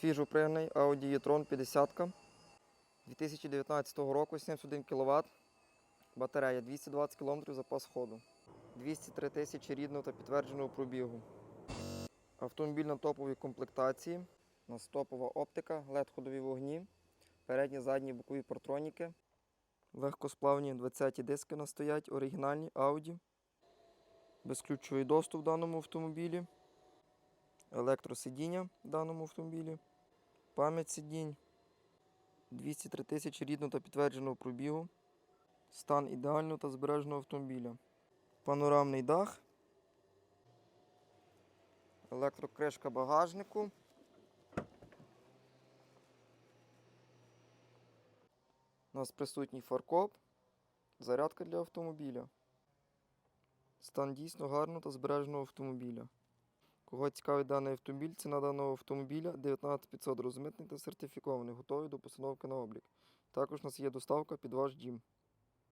Свіжопригнаний Audi e-tron 50 2019 року 71 кВт. Батарея 220 км запас ходу. 203 тисячі рідного та підтвердженого пробігу. Автомобіль на топовій комплектації. У нас топова оптика, led ходові вогні, передні, задні бокові партроніки. Легкосплавні 20-ті диски на стоять, оригінальні Audi. Безключовий доступ в даному автомобілі. Електросидіння в даному автомобілі. Пам'ять сидінь. 203 тисячі рідного та підтвердженого пробігу. Стан ідеального та збереженого автомобіля. Панорамний дах. Електрокришка багажнику. У нас присутній фаркоп. Зарядка для автомобіля. Стан дійсно гарного та збереженого автомобіля. Кого цікавить даний автомобіль, ціна даного автомобіля 19500 розмитний та сертифікований, готовий до постановки на облік. Також у нас є доставка під ваш дім.